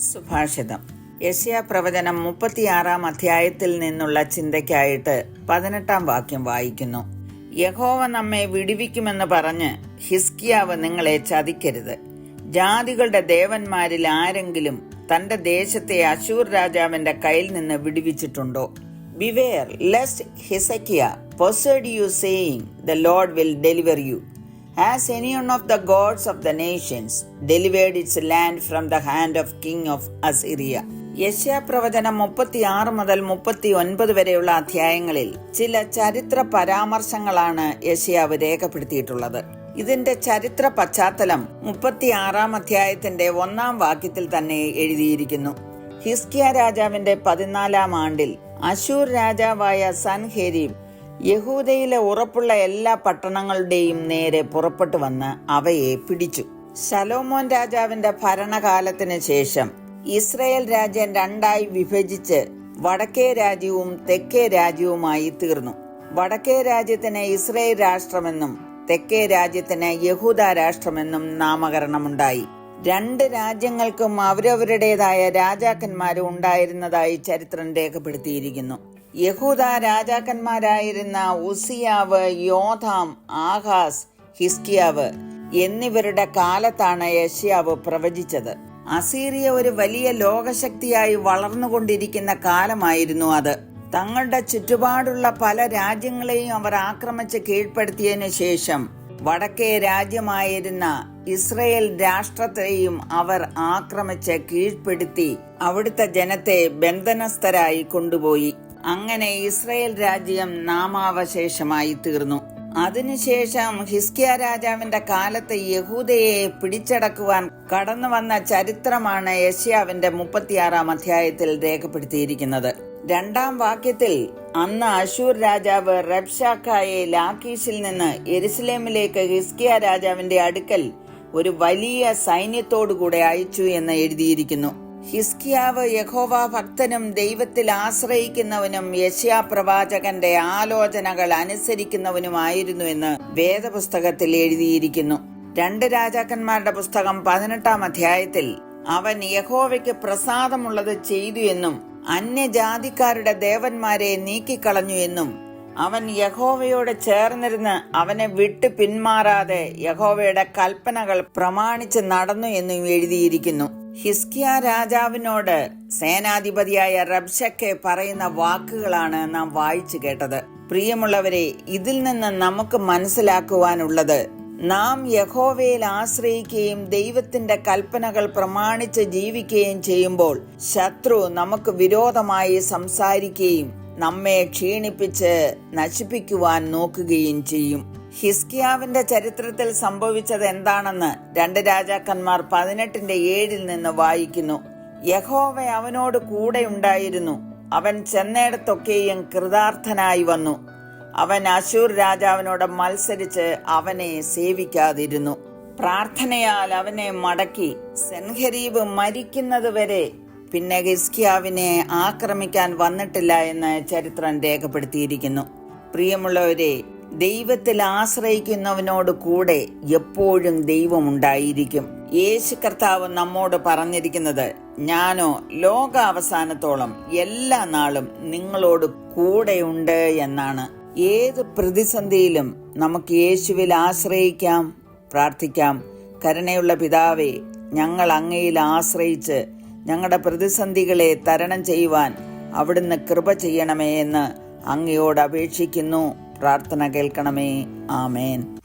സുഭാഷിതം. യശ്യ പ്രവചനം മുപ്പത്തിയാറാം അധ്യായത്തിൽ നിന്നുള്ള ചിന്തയ്ക്കായിട്ട് പതിനെട്ടാം വാക്യം വായിക്കുന്നു. യഹോവ നമ്മെ വിടുവിക്കുമെന്ന് പറഞ്ഞ് ഹിസ്കിയാവ് നിങ്ങളെ ചതിക്കരുത്. ജാതികളുടെ ദേവന്മാരിൽ ആരെങ്കിലും തന്റെ ദേശത്തെ അശൂർ രാജാവിന്റെ കയ്യിൽ നിന്ന് വിടുവിച്ചിട്ടുണ്ടോ? Beware lest Hezekiah persuade you saying the Lord will deliver you Has any one of the gods of the nations delivered its land from the hand of king of Assyria? യശ്യാപ്രവചനം മുപ്പത്തി ആറ് മുതൽ മുപ്പത്തി ഒൻപത് വരെയുള്ള അധ്യായങ്ങളിൽ ചില ചരിത്ര പരാമർശങ്ങളാണ് യശ്യാവ് രേഖപ്പെടുത്തിയിട്ടുള്ളത് ഇതിന്റെ ചരിത്ര പശ്ചാത്തലം മുപ്പത്തിയാറാം അധ്യായത്തിന്റെ ഒന്നാം വാക്യത്തിൽ തന്നെ എഴുതിയിരിക്കുന്നു ഹിസ്കിയ രാജാവിന്റെ പതിനാലാം ആണ്ടിൽ അശൂർ രാജാവായ സൻഹെരീബ് യഹൂദയിലെ ഉറപ്പുള്ള എല്ലാ പട്ടണങ്ങളുടെയും നേരെ പുറപ്പെട്ടു വന്ന് അവയെ പിടിച്ചു. ശലോമോൻ രാജാവിന്റെ ഭരണകാലത്തിന് ശേഷം ഇസ്രയേൽ രാജ്യം രണ്ടായി വിഭജിച്ച് വടക്കേ രാജ്യവും തെക്കേ രാജ്യവുമായി തീർന്നു. വടക്കേ രാജ്യത്തിന് ഇസ്രയേൽ രാഷ്ട്രമെന്നും തെക്കേ രാജ്യത്തിന് യഹൂദ രാഷ്ട്രമെന്നും നാമകരണമുണ്ടായി. രണ്ട് രാജ്യങ്ങൾക്കും അവരവരുടേതായ രാജാക്കന്മാരും ഉണ്ടായിരുന്നതായി ചരിത്രം രേഖപ്പെടുത്തിയിരിക്കുന്നു. യഹൂദ രാജാക്കന്മാരായിരുന്ന ഉസിയാവ് യോധാം ആഹാസ് ഹിസ്കിയാവ് എന്നിവരുടെ കാലത്താണ് യഷ്യാവ് പ്രവചിച്ചത്. അസീറിയ ഒരു വലിയ ലോകശക്തിയായി വളർന്നുകൊണ്ടിരിക്കുന്ന കാലമായിരുന്നു അത്. തങ്ങളുടെ ചുറ്റുപാടുള്ള പല രാജ്യങ്ങളെയും അവർ ആക്രമിച്ച് കീഴ്പ്പെടുത്തിയതിനു ശേഷം വടക്കേ രാജ്യമായിരുന്ന ഇസ്രയേൽ രാഷ്ട്രത്തെയും അവർ ആക്രമിച്ച് കീഴ്പ്പെടുത്തി അവിടുത്തെ ജനത്തെ ബന്ധനസ്ഥരായി കൊണ്ടുപോയി. അങ്ങനെ ഇസ്രയേൽ രാജ്യം നാമാവശേഷമായി തീർന്നു. അതിനുശേഷം ഹിസ്കിയ രാജാവിന്റെ കാലത്ത് യഹൂദയെ പിടിച്ചടക്കുവാൻ കടന്നു വന്ന ചരിത്രമാണ് യഷ്യാവിന്റെ മുപ്പത്തിയാറാം അധ്യായത്തിൽ രേഖപ്പെടുത്തിയിരിക്കുന്നത്. രണ്ടാം വാക്യത്തിൽ അന്ന് അശൂർ രാജാവ് റബ്ഷാക്കായെ ലാക്കീഷിൽ നിന്ന് എരുസലേമിലേക്ക് ഹിസ്കിയ രാജാവിന്റെ അടുക്കൽ ഒരു വലിയ സൈന്യത്തോടുകൂടെ അയച്ചു എന്ന് എഴുതിയിരിക്കുന്നു. ഹിസ്കിയാവ് യഹോവ ഭക്തനും ദൈവത്തിൽ ആശ്രയിക്കുന്നവനും യശ്യാ പ്രവാചകന്റെ ആലോചനകൾ അനുസരിക്കുന്നവനുമായിരുന്നു എന്ന് വേദപുസ്തകത്തിൽ എഴുതിയിരിക്കുന്നു. രണ്ട് രാജാക്കന്മാരുടെ പുസ്തകം പതിനെട്ടാം അധ്യായത്തിൽ അവൻ യഹോവയ്ക്ക് പ്രസാദമുള്ളത് ചെയ്തു എന്നും അന്യജാതിക്കാരുടെ ദേവന്മാരെ നീക്കിക്കളഞ്ഞു എന്നും അവൻ യഹോവയോട് ചേർന്നിരുന്ന് അവനെ വിട്ടു പിന്മാറാതെ യഹോവയുടെ കൽപ്പനകൾ പ്രമാണിച്ച് നടന്നു എന്നും എഴുതിയിരിക്കുന്നു. ഹിസ്കിയ രാജാവിനോട് സേനാധിപതിയായ റബ്ഷക്കെ പറയുന്ന വാക്കുകളാണ് നാം വായിച്ചു കേട്ടത്. പ്രിയമുള്ളവരെ ഇതിൽ നിന്ന് നമുക്ക് മനസ്സിലാക്കുവാനുള്ളത് നാം യഹോവയിൽ ആശ്രയിക്കുകയും ദൈവത്തിന്റെ കൽപ്പനകൾ പ്രമാണിച്ച് ജീവിക്കുകയും ചെയ്യുമ്പോൾ ശത്രു നമുക്ക് വിരോധമായി സംസാരിക്കുകയും നമ്മെ ക്ഷീണിപ്പിച്ച് നശിപ്പിക്കുവാൻ നോക്കുകയും ചെയ്യും. ഹിസ്കിയാവിന്റെ ചരിത്രത്തിൽ സംഭവിച്ചത് എന്താണെന്ന് രണ്ട് രാജാക്കന്മാർ പതിനെട്ടിന്റെ ഏഴിൽ നിന്ന് വായിക്കുന്നു. യഹോവ അവനോട് കൂടെ ഉണ്ടായിരുന്നു അവൻ ചെന്നേടത്തൊക്കെയും കൃതാർത്ഥനായി വന്നു. അവൻ അശൂർ രാജാവിനോട് മത്സരിച്ച് അവനെ സേവിക്കാതിരുന്നു. പ്രാർത്ഥനയാൽ അവനെ മടക്കി സെൻഹരീബ് മരിക്കുന്നത് വരെ പിന്നെ ഹിസ്കിയാവിനെ ആക്രമിക്കാൻ വന്നിട്ടില്ല എന്ന് ചരിത്രം രേഖപ്പെടുത്തിയിരിക്കുന്നു. പ്രിയമുള്ളവരെ ദൈവത്തിൽ ആശ്രയിക്കുന്നവനോട് കൂടെ എപ്പോഴും ദൈവമുണ്ടായിരിക്കും. യേശു കർത്താവ് നമ്മോട് പറഞ്ഞിരിക്കുന്നത് ഞാനോ ലോകാവസാനത്തോളം എല്ലാ നാളും നിങ്ങളോട് കൂടെയുണ്ട് എന്നാണ്. ഏത് പ്രതിസന്ധിയിലും നമുക്ക് യേശുവിൽ ആശ്രയിക്കാം പ്രാർത്ഥിക്കാം. കരുണയുള്ള പിതാവേ ഞങ്ങൾ അങ്ങയിൽ ആശ്രയിച്ച് ഞങ്ങളുടെ പ്രതിസന്ധികളെ തരണം ചെയ്യുവാൻ അവിടുന്ന് കൃപ ചെയ്യണമേ എന്ന് അങ്ങയോട് അപേക്ഷിക്കുന്നു. പ്രാർത്ഥന കേൾക്കണമേ. ആമേൻ.